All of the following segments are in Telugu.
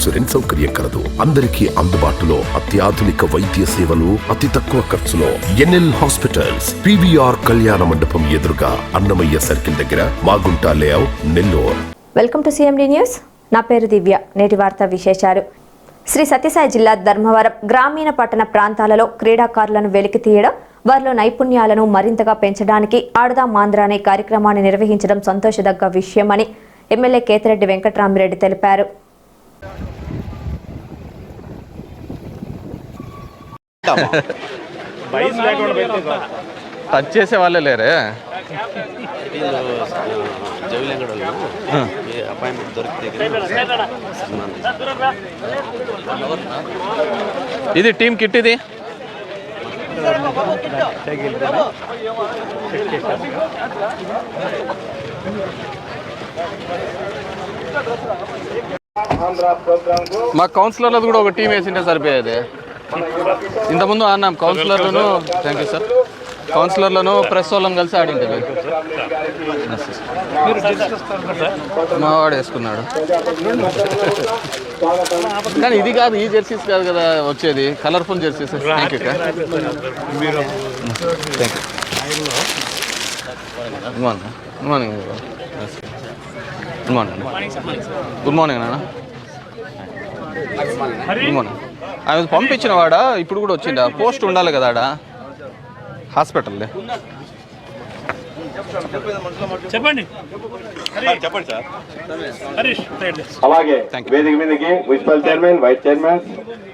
ఇన్సూరెన్స్ సౌకర్యం కలదు. అందరికీ అందుబాటులో అత్యాధునిక వైద్య సేవలు అతి తక్కువ ఖర్చులో. ఎన్ఎల్ హాస్పిటల్స్ పివిఆర్ కళ్యాణ మండపం ఎదురుగా అన్నమయ్య సర్కిల్ దగ్గర Magunta layout Nellore. Welcome to CMD news. నా పేరు దివ్య. నేటి వార్త విశేషాలు. శ్రీ సత్యసాయి జిల్లా ధర్మవరం గ్రామీణ పట్టణ ప్రాంతాలలో క్రీడాకారులను వెలికి తీయడం వారిలో నైపుణ్యాలను మరింతగా పెంచడానికి ఆడదాం ఆంధ్ర అనే కార్యక్రమాన్ని నిర్వహించడం సంతోషదగ్గ విషయమని ఎమ్మెల్యే కేతిరెడ్డి వెంకటరామిరెడ్డి తెలిపారు. టచ్ చేసే వాళ్ళే లేరే? జవిలంగడ అపాయింట్మెంట్ దొరికితే ఇది టీం కిట్ ఇది? మా కౌన్సిలర్లది కూడా ఒక టీం వేసింటే సరిపోయేది. ఇంతకుముందు ఆడినాం కౌన్సిలర్లను థ్యాంక్ యూ సార్ కౌన్సిలర్లను ప్రెస్ వాళ్ళని కలిసి ఆడింటే మా వాడు వేసుకున్నాడు. కానీ ఇది కాదు ఈ జెర్సీస్ కాదు కదా వచ్చేది. Colourful jerseys thank you thank you good morning good morning good morning good morning నాన్న గుడ్ మార్నింగ్ ఆయన పంపించిన వాడా ఇప్పుడు కూడా వచ్చిండా? పోస్ట్ ఉండాలి కదా ఆడ? హాస్పిటల్ చెప్పండి. చెప్పండి సార్. హరీష్ రైట్. అలాగే. వేదిక మీదకి municipal chairman vice chairman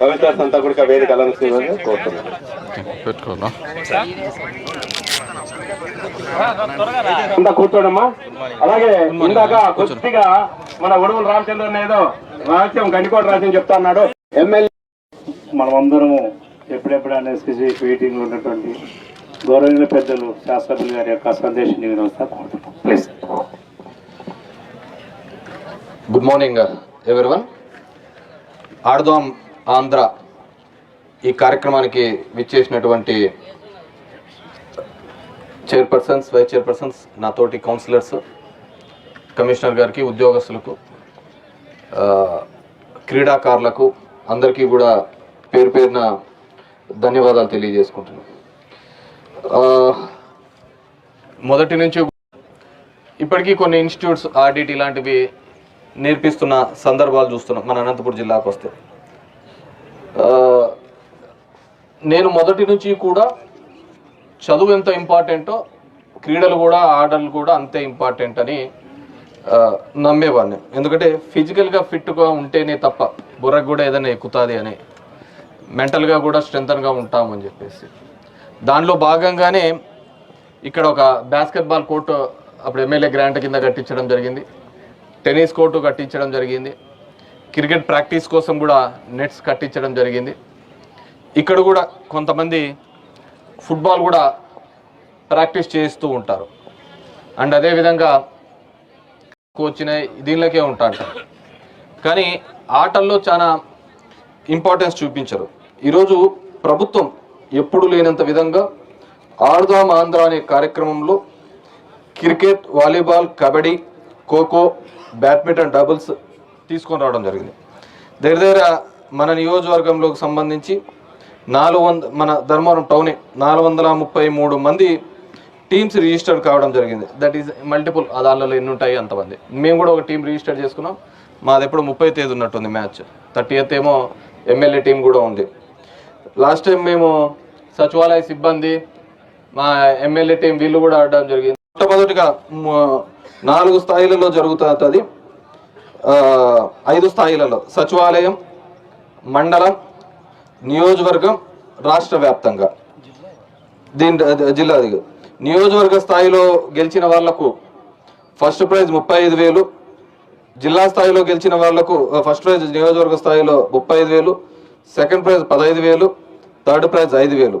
commissioners అంతా కూడా వేదిక అలంకరించమని కోరుతున్నాను పెట్టుకోవాలా అంతా కూర్చోడమ్మా. అలాగే ఇందాక. కొద్దిగా మన ఉడుమల రామచంద్రన్ ఏదో రహస్యం గండికోట రహస్యం చెప్తా అన్నాడు. ఎమ్మెల్యే మనమందరము ఎప్పుడెప్పుడు అనేసి మీటింగ్లో ఉన్నటువంటి గౌరవనీయ పెద్దలు శాస్త్రజ్ఞుల గారి యొక్క సందేశం వినవస్తా please good morning everyone Aadudam Andhra ఈ కార్యక్రమానికి విచ్చేసినటువంటి చైర్పర్సన్స్ వైస్ చైర్పర్సన్స్ నాతోటి కౌన్సిలర్స్ కమిషనర్ గారికి ఉద్యోగస్తులకు uh, క్రీడాకారులకు అందరికీ కూడా పేరు పేరున ధన్యవాదాలు తెలియజేసుకుంటున్నాను మొదటి నుంచి ఇప్పటికీ కొన్ని ఇన్స్టిట్యూట్స్ ఆర్డిటి లాంటివి నేర్పిస్తున్న సందర్భాలు చూస్తున్నాం మన అనంతపురం జిల్లాకు వస్తే. నేను మొదటి నుంచి కూడా చదువు ఎంత ఇంపార్టెంటో క్రీడలు కూడా ఆటలు కూడా అంతే ఇంపార్టెంట్ అని నమ్మేవాడిని. ఎందుకంటే ఫిజికల్గా ఫిట్గా ఉంటేనే తప్ప బుర్రకు కూడా ఏదైనా ఎక్కుతుంది అని మెంటల్గా కూడా స్ట్రెంగ్తన్గా ఉంటామని చెప్పేసి. దానిలో భాగంగానే ఇక్కడ ఒక బాస్కెట్బాల్ కోర్టు అప్పుడు ఎమ్మెల్యే గ్రాంట్ కింద కట్టించడం జరిగింది. టెన్నిస్ కోర్టు కట్టించడం జరిగింది. క్రికెట్ ప్రాక్టీస్ కోసం కూడా నెట్స్ కట్టించడం జరిగింది. ఇక్కడ కూడా కొంతమంది ఫుట్బాల్ కూడా ప్రాక్టీస్ చేస్తూ ఉంటారు. అండ్ అదేవిధంగా వచ్చిన దీనిలోకే ఉంటా అంటారు కానీ ఆటల్లో చాలా ఇంపార్టెన్స్ చూపించరు. ఈరోజు ప్రభుత్వం ఎప్పుడు లేనంత విధంగా ఆడుదాం ఆంధ్ర అనే కార్యక్రమంలో cricket volleyball kabaddi khokho badminton doubles తీసుకొని రావడం జరిగింది. దగ్గర దగ్గర మన నియోజకవర్గంలోకి సంబంధించి నాలుగు వంద మన ధర్మవరం టౌనే నాలుగు వందల ముప్పై మూడు మంది టీమ్స్ రిజిస్టర్డ్ కావడం జరిగింది. దట్ ఈస్ మల్టిపుల్ దానిలో ఎన్ని ఉంటాయి అంతమంది. మేము కూడా ఒక టీం రిజిస్టర్ చేసుకున్నాం. మాది ఎప్పుడు ముప్పై తేదీ ఉన్నట్టుంది మ్యాచ్. థర్టీ ఎయిత్ ఏమో ఎమ్మెల్యే టీం కూడా ఉంది. లాస్ట్ టైం మేము సచివాలయ సిబ్బంది మా ఎమ్మెల్యే టీం వీళ్ళు కూడా ఆడడం జరిగింది. మొట్టమొదటిగా నాలుగు స్థాయిలలో జరుగుతుంది ఐదు స్థాయిలలో సచివాలయం మండలం నియోజకవర్గం రాష్ట్ర వ్యాప్తంగా. దీని జిల్లా నియోజకవర్గ స్థాయిలో గెలిచిన వాళ్ళకు ఫస్ట్ ప్రైజ్ ముప్పై ఐదు వేలు జిల్లా స్థాయిలో గెలిచిన వాళ్ళకు ఫస్ట్ ప్రైజ్ నియోజకవర్గ స్థాయిలో ముప్పై ఐదు వేలు సెకండ్ ప్రైజ్ పదహైదు వేలు థర్డ్ ప్రైజ్ ఐదు వేలు.